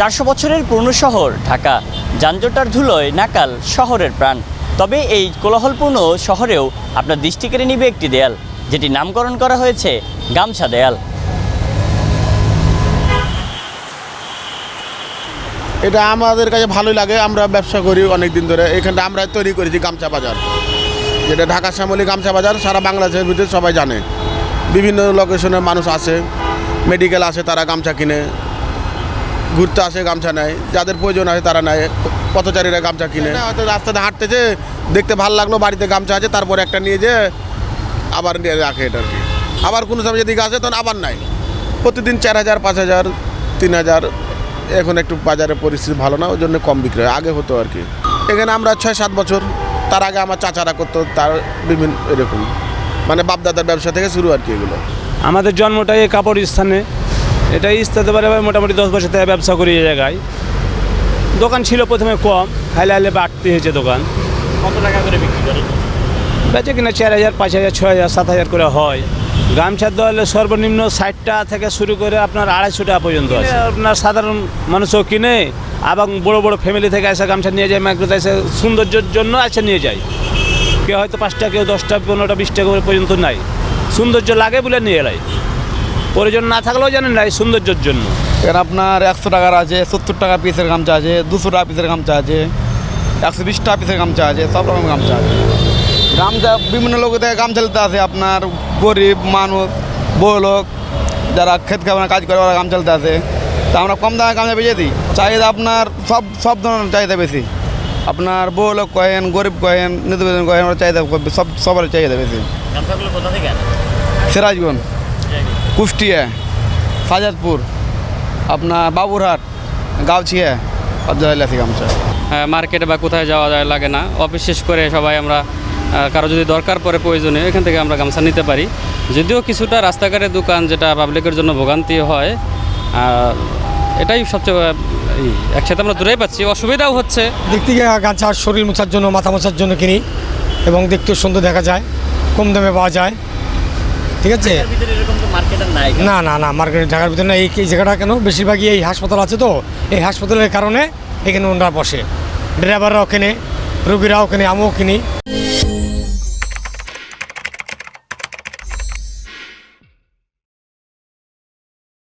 চারশো বছরের পুরনো শহর, ঢাকা। যানজটার ধুলোয় নাকাল শহরের প্রাণ। তবে এই কোলাহলপূর্ণ শহরেও আপনার দৃষ্টি কেড়ে নিবে একটি দেয়াল, যেটি নামকরণ করা হয়েছে গামছা দেয়াল। এটা আমাদের কাছে ভালোই লাগে, আমরা ব্যবসা করি অনেক দিন ধরে। এখানটা আমরা তৈরি করেছি গামছা বাজার। যেটা ঢাকা শ্যামলী গামছা বাজার, সারা বাংলাদেশের ভিতরে সবাই জানে। বিভিন্ন লোকেশনের মানুষ আসে মেডিকেল আসে, তারা গামছা কিনে। ঘুরতে আসে গামছা নেয়। যাদের প্রয়োজন আছে তারা নেয়। পথচারীরা গামছা কিনে। হয়তো রাস্তাতে হাঁটতে হাঁটতেছে দেখতে ভালো লাগল বাড়িতে গামছা আছে তারপর একটা নিয়ে যে আবার নিয়ে রাখে এটা আর কি। আবার কোনো সময় যদি আসে তখন আবার নাই প্রতিদিন চার হাজার পাঁচ হাজার তিন হাজার। এখন একটু বাজারের পরিস্থিতি ভালো না ওই জন্য কম বিক্রি হয়। আগে হতো আর কি। এখানে আমরা ছয় সাত বছর তার আগে আমার চাচারা করতো তার বিভিন্ন এরকম। মানে বাপদাদার ব্যবসা থেকে শুরু আর কি এগুলো। আমাদের জন্মটাই এই কাপড় স্থানে। এটাই স্থাতে পারে মোটামুটি দশ বছর থেকে ব্যবসা করি এই জায়গায়। দোকান ছিল প্রথমে কম হাইলে হাইলে বাড়তে হয়েছে দোকান। কত টাকা করে বিক্রি করে বেচে কিনা চার হাজার পাঁচ হাজার ছয় হাজার সাত হাজার করে হয়। গামছার দলে সর্বনিম্ন ষাটটা থেকে শুরু করে আপনার আড়াইশো টাকা পর্যন্ত আছে। আপনার সাধারণ মানুষও কিনে এবং বড় বড় ফ্যামিলি থেকে এসে গামছা নিয়ে যায় ম্যাগরোতে এসে সৌন্দর্যের জন্য এসে নিয়ে যায়। কেউ হয়তো পাঁচটা কেউ দশটা পনেরোটা বিশটা করে পর্যন্ত নাই। সৌন্দর্য লাগে বলে নিয়ে এলাই প্রয়োজন না থাকলেও জানেন না এই সৌন্দর্যের জন্য। এখানে আপনার একশো টাকার আছে সত্তর টাকা পিসের গামছা আছে দুশো টাকা পিসের গামছা আছে একশো বিশ টাকা পিসের গামছা আছে সব রকম গামছা আছে। গামছা বিভিন্ন লোক থেকে গামছা নিতে আসে আপনার গরিব মানুষ বড় লোক যারা ক্ষেত খাবার কাজ করে ওরা গামছা নিতে আসে তা আমরা কম দামে গামছা বেঁচে দিই। চাহিদা আপনার সব সব ধরনের চাহিদা বেশি। আপনার বড় লোক কহেন গরিব কহেন নিত্যবেদন কহেন ওরা চাহিদা সব সবার চাহিদা বেশি? সিরাজগঞ্জ। কুষ্টিয়া ফাজাদপুর আপনার বাবুরহাট গাউছিয়া সব থেকে গামছা হ্যাঁ, মার্কেটে বা কোথায় যাওয়া যায় লাগে না। অফিস শেষ করে সবাই আমরা কারও যদি দরকার পড়ে প্রয়োজনে এখান থেকে আমরা গামছা নিতে পারি। যদিও কিছুটা রাস্তাঘাটের দোকান যেটা পাবলিকের জন্য ভোগান্তি হয় এটাই সবচেয়ে এই, একসাথে আমরা দূরেই পাচ্ছি। অসুবিধাও হচ্ছে। দিক থেকে গামছা শরীর মোছার জন্য মাথা মোছার জন্য কিনি এবং দেখতেও সুন্দর দেখা যায় কম দামে পাওয়া যায়। ঠিক আছে? না না না মার্কেটে ঢাকার ভিতরে না এই জায়গাটা কেন? বেশিরভাগই এই হাসপাতাল আছে তো। এই হাসপাতালের কারণে এখানে ওনারা বসে। ড্রাইভাররাও কেনে, রুগীরাও কেনে, আমিও কিনি।